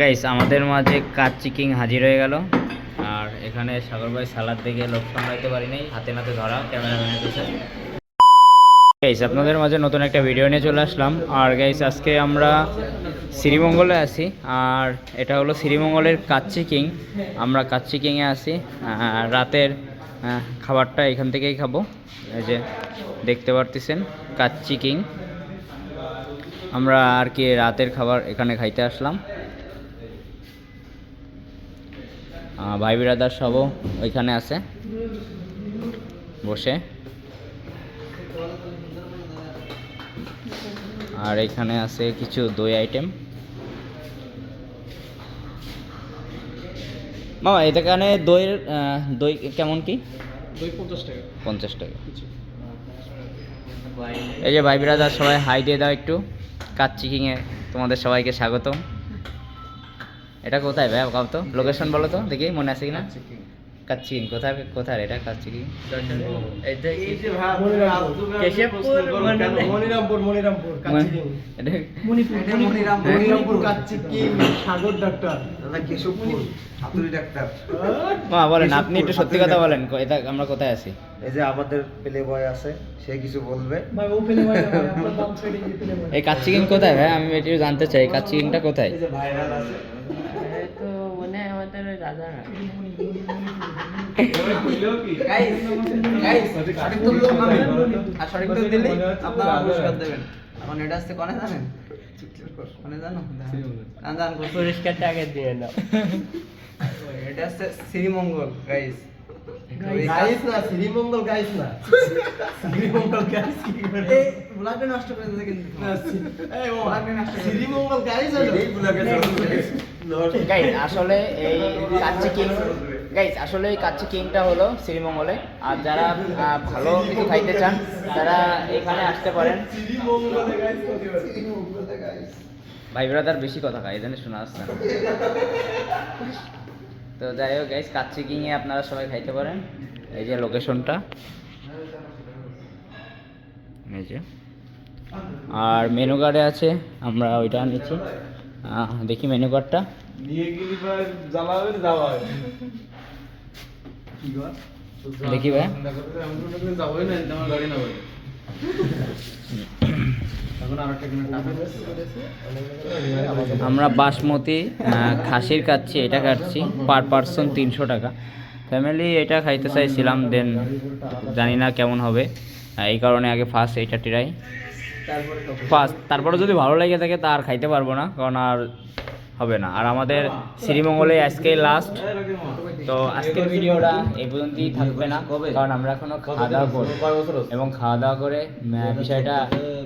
Guys আমাদের মাঝে কাজ চিকিং হাজির হয়ে গেল। আর এখানে সাগর ভাই সালাদ দেখে লোক সামলাইতে পারি নাই। হাতে নাতে ধরা কাছে গাইস আপনাদের মাঝে নতুন একটা ভিডিও নিয়ে চলে আসলাম। আর গাইস আজকে আমরা শ্রীমঙ্গলে আছি। আর এটা হলো শ্রীমঙ্গলের কাচ্চি কিং আমরা কাচ্চি কিংয়ে আছি। আর রাতের খাবারটা এখান থেকেই খাব। এই যে দেখতে পারতেছেন কাচ্চি কিং আমরা আর কি রাতের খাবার এখানে খাইতে আসলাম। ভাই বিরাদার সবও ওইখানে আছে। বসে। আর এখানে আছে কিছু দই আইটেম মামা এখানে দইয়ের দই কেমন কি? দুই পঞ্চাশ টাকা। পঞ্চাশ টাকা। এই যে ভাই বিরাদার সবাই হাই দিয়ে দাও একটু। কাজ চিকিংয়ে তোমাদের সবাইকে স্বাগতম। এটা কোথায় ভাই? কাউ তো? লোকেশন বলো তো দেখি মনে আছে কিনা? কাজ চিকিং কোথায় কোথায়? এটা কাজ চিকিং কেশবপুর মানে- মনিরামপুর মনিরামপুর কাচ্চিকিং এটা মনিরামপুর। মনিরামপুর কাচ্চিকিং সাগর ডাক্তার। দাদা কেশবপুর হাতুড়ি ডাক্তার। মা বলেন আপনি একটু সত্যি কথা বলেন এটা আমরা কোথায় আছি? এই যে আমাদের প্লে বয় আছে সে কিছু বলবে। ভাই ও পেলে ভাই এই কাজ চিকিং কোথায় ভাই? আমি একটু জানতে চাই কাজ চিকিংটা কোথায়? এই যে ভাইরাল আছে। ওই পুরস্কারটা আগে দিয়ে এটা আসছে শ্রীমঙ্গল গাইস গাইস না শ্রীমঙ্গল গাইস না। শ্রীমঙ্গল গাইস কি করে? নষ্ট করে দিতে কিন্তু। এই ও। শ্রীমঙ্গল গাইস এই ব্লগে গাইস আসলে এই কাচ্চি কিং গাইস আসলে এই কাচ্চি কিংটা হলো শ্রীমঙ্গলে। আর যারা ভালো কিছু খাইতে চান, তারা এখানে আসতে পারেন। ভাই ব্রাদার বেশি কথা খায় এখানে শোনা আসছে না। তো যাই হোক গাইস কাচ্চি কিংয়ে আপনারা সবাই খাইতে পারেন। এই যে লোকেশনটা এই যে। আর মেনু কার্ডে আছে, আমরা ওইটা নিচ্ছি। দেখি মেনু কার্ডটা নিয়ে গেলি ভাই জ্বালাবে যাওয়াবে দেখি ভাই। যাবোই না আমার গাড়ি না ভাই। বাসমতি খাসির কাচ্ছি এটা কাটছি পার পার্সন তিনশো টাকা। ফ্যামিলি এটা খাইতে চাইছিলাম দেন জানি না কেমন হবে। এই কারণে আগে ফার্স্ট এইটা ট্রাই ফার্স্ট, তারপরে যদি ভালো লেগে থাকে তা আর খাইতে পারব না, কারণ আর হবে না। আর আমাদের শ্রীমঙ্গলে আজকে লাস্ট তো আজকের ভিডিওটা এই পর্যন্তই থাকবে না, কারণ আমরা এখনও খাওয়া দাওয়া করব এবং খাওয়া দাওয়া করে বিষয়টা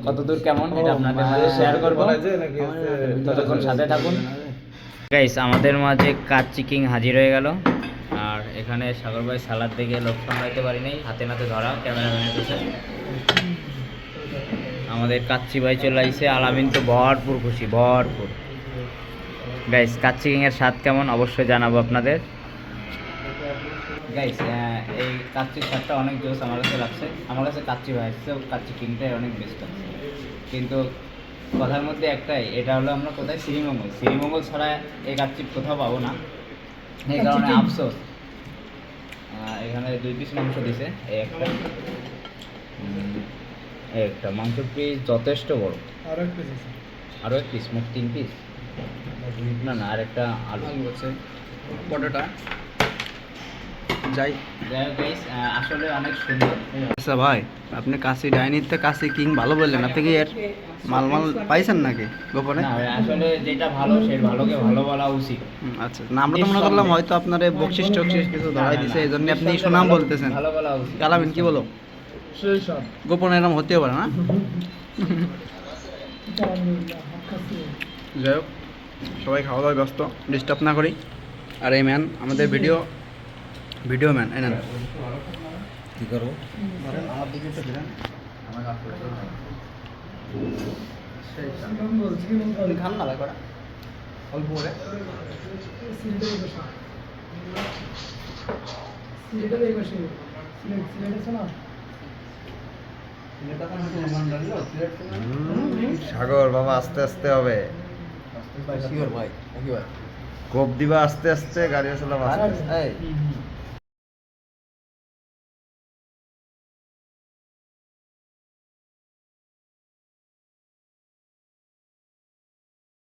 কতদূর কেমন এটা আপনাদের মাঝে শেয়ার করব। ততক্ষণ সাথে থাকুন। গাইস আমাদের মাঝে কাজ চিকিং হাজির হয়ে গেল। আর এখানে সাগর ভাই সালাদ দেখে লোক সামলাইতে পারি নাই হাতে নাতে ধরা ক্যামেরাম্যানের কাছে আমাদের কাচ্চি ভাই চলে আইসে আলামিন তো ভরপুর খুশি ভরপুর। গাইস কাচ্চি কিং এর স্বাদ কেমন? অবশ্যই জানাব আপনাদের। গাইস এই কাচ্চির স্বাদটা অনেক জোস আমার কাছে লাগছে। আমার কাছে কাচ্চি ভাই তো কাচ্চি কিংটাই অনেক বেস্ট আছে। কিন্তু কথার মধ্যে একটাই এটা হলো আমরা কোথায়? শ্রীমঙ্গল। শ্রীমঙ্গল ছাড়া এই কাচ্চি কোথাও পাবো না। এই কারণে আফসোস। এখানে দুই পিস মাংস দিছে এই একটা। একটা মাংস পিস যথেষ্ট বড়। আর একটা আছে। আরও এক পিস মোট তিন পিস না না আর একটা আলু। আলু আছে পটেটা যাই। আসলে অনেক সুন্দর। আচ্ছা ভাই আপনি কাশি ডাইনিতে কাশি কিং ভালো বললেন আপনি কি এর মাল মাল পাইছেন নাকি গোপনে? না আসলে যেটা ভালো সেই ভালোকে ভালো বলা উচিত। আচ্ছা না আমরা তো মনে করলাম হয়তো আপনার বকশিস টকশিস কিছু ধরাই দিছে এই জন্য আপনি সুনাম বলতেছেন। ভালো বলা উচিত। কালামিন কি বলো? সেই সব গোপনে এরকম হতেও পারে না? যাই হোক সবাই খাওয়া দাওয়া ব্যস্ত ডিস্টার্ব না করি। আর এই ম্যান আমাদের ভিডিও ভিডিও ম্যান এনেন কি করব? আমার দিকে একটু ফিরেন শ্রীমঙ্গল শ্রীমঙ্গল খান না ভাই অল্প করে সিলেটের এই পাশে সিলেটের এই পাশে সিলেট সিলেট আছে না সাগর বাবা আস্তে আস্তে হবে। কোপ দিবা আস্তে আস্তে গাড়ি আসলে আস্তে আস্তে